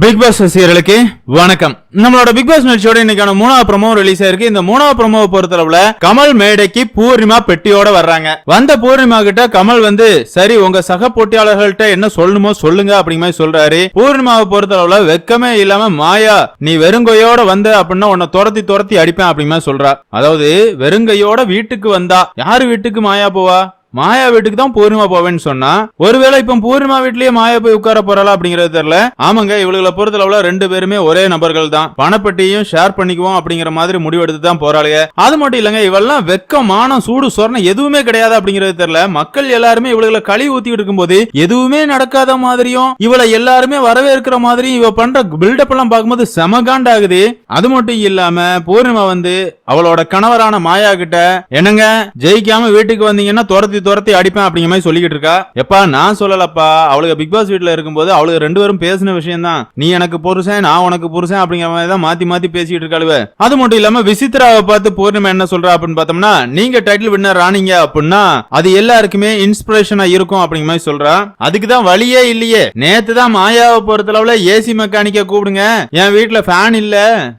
Big pass ரசிகர்களுக்கு வணக்கம். நம்மளோட பிக் பாஸ் நிகழ்ச்சியோட இன்னைக்கான மூணாவது ப்ரோமோ ரிலீஸ் ஆயிருக்கு இந்த மூணாவது ப்ரோமோவை பொறுத்தளவுல கமல் மேடைக்கு பூர்ணிமா பெட்டியோட வர்றாங்க. வந்த பூர்ணிமா கிட்ட கமல் வந்து சரி உங்க சக போட்டியாளர்கள்ட்ட என்ன சொல்லணுமோ சொல்லுங்க அப்படிங்கிற மாதிரி சொல்றாரு. பூர்ணிமாவை பொறுத்தளவுல வெக்கமே இல்லாம மாயா நீ வெறுங்கையோட வந்த அப்படின்னா உன்னை துரத்தி துரத்தி அடிப்பேன் அப்படிங்கிற மாதிரி சொல்றா. அதாவது வெறுங்கையோட வீட்டுக்கு வந்தா யாரு வீட்டுக்கு மாயா போவா? மாயா வீட்டுக்கு தான் பூர்ணிமா போவேன்னு சொன்னா ஒருவேளை இப்ப பூர்ணிமா வீட்லயே மாயா போய் உட்கார போறாளா அப்படிங்கறது தெரியல. ஆமாங்க இவளுகளை பொறுத்தளவுல ரெண்டு பேருமே ஒரே நபர்கள் தான். பணப்பெட்டியும் ஷேர் பண்ணிக்குவோம் அப்படிங்கிற மாதிரி முடிவெடுத்து தான் போறாளுங்க. அது மட்டும் இல்லங்க இவெல்லாம் வெக்க மானம் சூடு சொரணம் எதுவுமே கிடையாது அப்படிங்கறது தெரியல. மக்கள் எல்லாருமே இவளுகளை களி ஊத்திட்டு இருக்கும்போது எதுவுமே நடக்காத மாதிரியும் இவளை எல்லாருமே வரவேற்கிற மாதிரியும் இவ பண்ற பில்டப் எல்லாம் பார்க்கும்போது செமகாண்ட் ஆகுது அது மட்டும் இல்லாம பூர்ணிமா வந்து அவளோட கணவரான மாயா கிட்ட என்னங்க ஜெயிக்காம வீட்டுக்கு வந்தீங்கன்னா துரத்தி துரத்தி அடிப்பேன் அப்படிங்கிற மாதிரி சொல்லிக்கிட்டு இருக்கா? எப்பா நான் சொல்லலப்பா. அவளுக்கு பிக் பாஸ் வீட்டில் இருக்கும்போது அவளுக்கு ரெண்டு பேரும் பேசின விஷயம் தான் நீ எனக்கு புருஷன் நான் உனக்கு புருஷன் அப்படிங்கிற மாதிரி தான் மாத்தி மாத்தி பேசிட்டு இருக்காளுவ. அது மட்டும் இல்லாம விசித்ராவை பார்த்து பூர்ணிமா என்ன சொல்றா அப்படின்னு பார்த்தோம்னா நீங்க டைட்டில் வின்னர் ஆனீங்க அப்படின்னா அது எல்லாருக்குமே இன்ஸ்பிரேஷனா இருக்கும் அப்படிங்கிற மாதிரி சொல்றா. அதுக்கு தான் வழியே இல்லையே. நேத்து தான் மாயாவை பொறுத்தளவுல ஏசி மெக்கானிக்க கூப்பிடுங்க. என் வீட்டுல ஃபேன் இல்ல.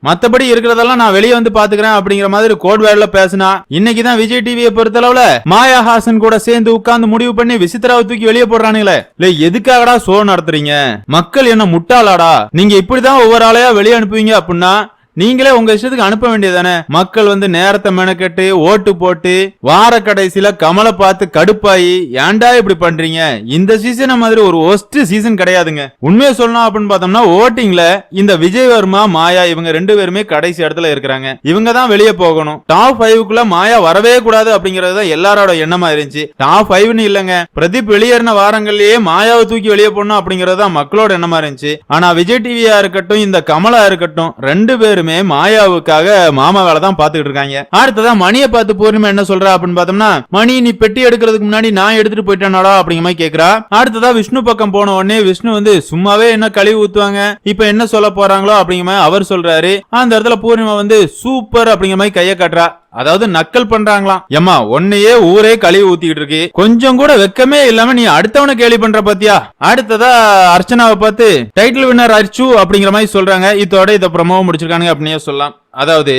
மத்தபடி இருக்கிறதெல்லாம் நான் வெளியே வந்து பாத்துக்கிறேன் அப்படிங்கிற மாதிரி கோட் வேர்ல பேசினா இன்னைக்கு தான் விஜய் டிவியை பொறுத்தளவுல மாயா ஹாசன் கூட சேர்ந்து உட்கார்ந்து முடிவு பண்ணி விசித்ராவை தூக்கி வெளியே போடுறானுங்களே. இல்ல எதுக்காகடா ஷோ நடத்துறீங்க? மக்கள் என்ன முட்டாளாடா? நீங்க இப்படிதான் ஒவ்வொரு ஆளையா வெளியே அனுப்புவீங்க அப்படின்னா நீங்களே உங்க இஷ்டத்துக்கு அனுப்ப வேண்டியதானே மக்கள் வந்து நேரத்தை மெனக்கெட்டு ஓட்டு போட்டு வார கடைசியில கமலை பார்த்து கடுப்பாயி ஏன்டா இப்படி பண்றீங்க? இந்த சீசனை மாதிரி ஒரு ஒஸ்ட் சீசன் கிடையாதுங்க. உண்மையை சொல்லணும் அப்படின்னு பார்த்தோம்னா ஓட்டிங்ல இந்த விஜய் வர்மா மாயா இவங்க ரெண்டு பேருமே கடைசி இடத்துல இருக்கிறாங்க. இவங்க தான் வெளியே போகணும். டாப் ஃபைவுக்குள்ள மாயா வரவே கூடாது அப்படிங்கறது தான் எல்லாரோட எண்ணமா இருந்துச்சு. டாப் ஃபைவ்னு இல்லங்க. பிரதீப் வெளியேறின வாரங்கள்லயே மாயாவை தூக்கி வெளியே போடணும் அப்படிங்கறது தான் மக்களோட எண்ணமா இருந்துச்சு. ஆனா விஜய் டிவியா இருக்கட்டும் இந்த கமலா இருக்கட்டும் ரெண்டு பேரும் மாயாவுக்காக மாமா வேலை தான் பாத்துக்கிட்டு இருக்காங்க. அடுத்ததான் மணியை பார்த்து பூர்ணிமா என்ன சொல்றா அப்படின்னு பார்த்தோம்னா மணி நீ பெட்டி எடுக்கிறதுக்கு முன்னாடி நான் எடுத்துட்டு போயிட்டேனாடா அப்படிங்கிற மாதிரி கேக்குறா. அடுத்ததா விஷ்ணு பக்கம் போன உடனே விஷ்ணு வந்து சும்மாவே என்ன கழுவி ஊத்துவாங்க? இப்ப என்ன சொல்ல போறாங்களோ? அப்படிங்கிற மாதிரி அவர் சொல்றாரு. அந்த இடத்துல பூர்ணிமா வந்து சூப்பர் அப்படிங்கிற மாதிரி கையை காட்டுறா. அதாவது நக்கல் பண்றாங்களாம். ஏமா உன்னையே ஊரே கழுவி ஊத்திக்கிட்டு இருக்கு. கொஞ்சம் கூட வெக்கமே இல்லாம நீ அடுத்தவனை கேலி பண்ற பாத்தியா? அடுத்ததா அர்ச்சனாவை பார்த்து டைட்டில் வின்னர் அர்ச்சு அப்படிங்கிற மாதிரி சொல்றாங்க. இதோட இதை ப்ரமோ முடிச்சிருக்கானுங்க அப்படின்னே சொல்லலாம். அதாவது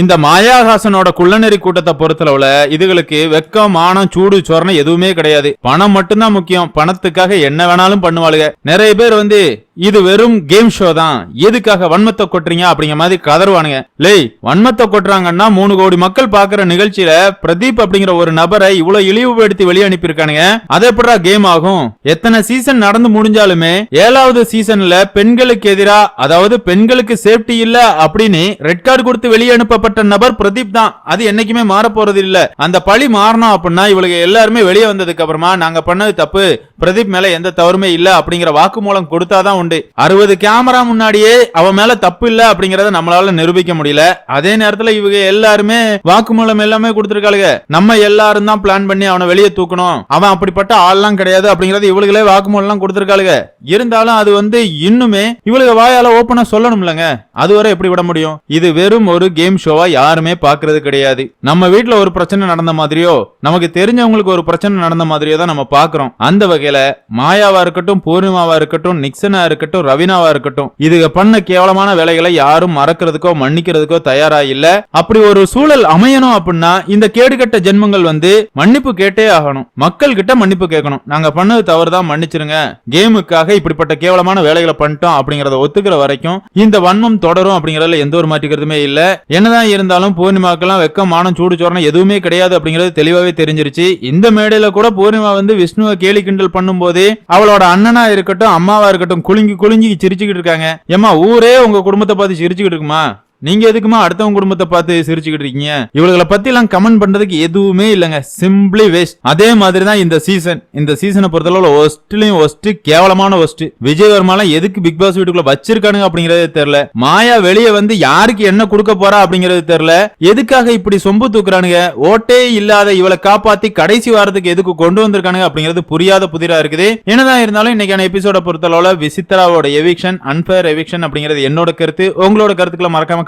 இந்த மாயாஹாசனோட குள்ளநெறி கூட்டத்தை பொறுத்தளவுல இதுகளுக்கு வெக்கம் மானம் சூடு சொரணம் எதுவுமே கிடையாது. பணம் மட்டும்தான் முக்கியம். பணத்துக்காக என்ன வேணாலும் பண்ணுவாளுங்க நிறைய பேர் வந்து இது வெறும் கேம் ஷோ தான். எதுக்காக வன்மத்தை கொட்டுறீங்க அப்படிங்கிற மாதிரி கதறுவானுங்க. லேய் வன்மத்தை கொட்டுறாங்கன்னா மூணு கோடி மக்கள் பாக்குற நிகழ்ச்சியில பிரதீப் அப்படிங்கிற ஒரு நபரை இவ்வளவு இழிவுபடுத்தி வெளியே அனுப்பியிருக்கானுங்க அது எப்படா கேம் ஆகும்? எத்தனை சீசன் நடந்து முடிஞ்சாலுமே ஏழாவது சீசன்ல பெண்களுக்கு எதிரா அதாவது பெண்களுக்கு சேஃப்டி இல்ல அப்படின்னு ரெட் புகார் கொடுத்து வெளியே அனுப்பப்பட்ட நபர் பிரதீப் தான். அது என்னைக்குமே மாற போறது இல்ல அந்த பழி மாறணும் அப்படின்னா இவளுக்கு எல்லாருமே வெளியே வந்ததுக்கு அப்புறமா நாங்க பண்ணது தப்பு. பிரதீப் மேல எந்த தவறுமே இல்ல. அப்படிங்கிற வாக்குமூலம் கொடுத்தாதான் உண்டு. அறுபது கேமரா முன்னாடியே அவன் மேல தப்பு இல்ல அப்படிங்கறத நம்மளால நிரூபிக்க முடியல. அதே நேரத்துல இவங்க எல்லாருமே வாக்குமூலம் எல்லாமே கொடுத்திருக்காளுங்க. நம்ம எல்லாரும் தான் பிளான் பண்ணி அவனை வெளியே தூக்கணும். அவன் அப்படிப்பட்ட ஆள்லாம் கிடையாது அப்படிங்கறது இவளுகளே வாக்குமூலம் எல்லாம் கொடுத்திருக்காளுங்க. இருந்தாலும் அது வந்து இன்னுமே இவளுக்கு வாயால ஓப்பனா சொல்லணும்லங்க. அதுவரை எப்படி விட முடியும்? இது வெறும் ஒரு கேம் ஷோவா யாருமே பாக்குறது கிடையாது. நம்ம வீட்டுல ஒரு பிரச்சனை நடந்த மாதிரியோ நமக்கு தெரிஞ்சவங்களுக்கு ஒரு பிரச்சனை நடந்த மாதிரியோ தான் நம்ம பாக்குறோம் அந்த வகையில மாயாவா இருக்கட்டும் பூர்ணிமாவா இருக்கட்டும் நிக்சனா இருக்கட்டும் ரவினாவா இருக்கட்டும் இதுக பண்ண கேவலமான வேலைகளை யாரும் மறக்கிறதுக்கோ மன்னிக்கிறதுக்கோ தயாரா இல்ல. அப்படி ஒரு சூழல் அமையணும் அப்படின்னா இந்த கேடுகட்ட ஜென்மங்கள் வந்து மன்னிப்பு கேட்டே ஆகணும். மக்கள் கிட்ட மன்னிப்பு கேட்கணும். நாங்க பண்ணது தவறுதான் மன்னிச்சிருங்க. கேமுக்காக இப்படிப்பட்ட கேவலமான வேலைகளை பண்ணிட்டோம் அப்படிங்கறத ஒத்துக்கிற வரைக்கும் இந்த வன்மம் தொடரும் அப்படிங்கறதுல எந்த ஒரு மாற்றிக்கிறதுமே இல்ல. என்னதான் இருந்தாலும் பூர்ணிமாக்கெல்லாம் வெக்க மானம் சூடு சோரணம் எதுவுமே கிடையாது அப்படிங்கறது தெளிவாவே தெரிஞ்சிருச்சு. இந்த மேடையில கூட பூர்ணிமா வந்து விஷ்ணுவை கேலி கிண்டல் பண்ணும்போது அவளோட அண்ணனா இருக்கட்டும் அம்மாவா இருக்கட்டும் குலுங்கி குலுங்கி சிரிச்சுக்கிட்டு இருக்காங்க. ஏமா ஊரே உங்க குடும்பத்தை பார்த்து சிரிச்சுக்கிட்டு இருக்குமா? நீங்க எதுக்குமா அடுத்தவங்க குடும்பத்தை பார்த்து சிரிச்சுக்கிட்டு இருக்கீங்க? இவங்களை பத்தி எல்லாம் கமெண்ட் பண்றதுக்கு எதுவுமே இல்லைங்க. சிம்பிளி வேஸ்ட் அதே மாதிரி தான் இந்த சீசன் இந்த சீசனை பொறுத்தளவுல ஒஸ்ட்லயும் ஒஸ்ட் கேவலமான ஒஸ்ட் விஜய் வர்மாலாம் எதுக்கு பிக் பாஸ் வீட்டுக்குள்ள வச்சிருக்கானுங்க அப்படிங்கறது தெரியல. மாயா வெளியே வந்து யாருக்கு என்ன கொடுக்க போறா அப்படிங்கறது தெரியல. எதுக்காக இப்படி சொம்பு தூக்குறானுங்க? ஓட்டே இல்லாத இவளை காப்பாத்தி கடைசி வாரத்துக்கு எதுக்கு கொண்டு வந்திருக்கானுங்க அப்படிங்கிறது புரியாத புதிரா இருக்குது. என்னதான் இருந்தாலும் இன்னைக்கான எபிசோட பொறுத்தளவுல விசித்ராவோட எவிக்ஷன் அன்பேர் எவிக்ஷன் அப்படிங்கிறது என்னோட கருத்து. உங்களோட கருத்துக்களை மறக்காம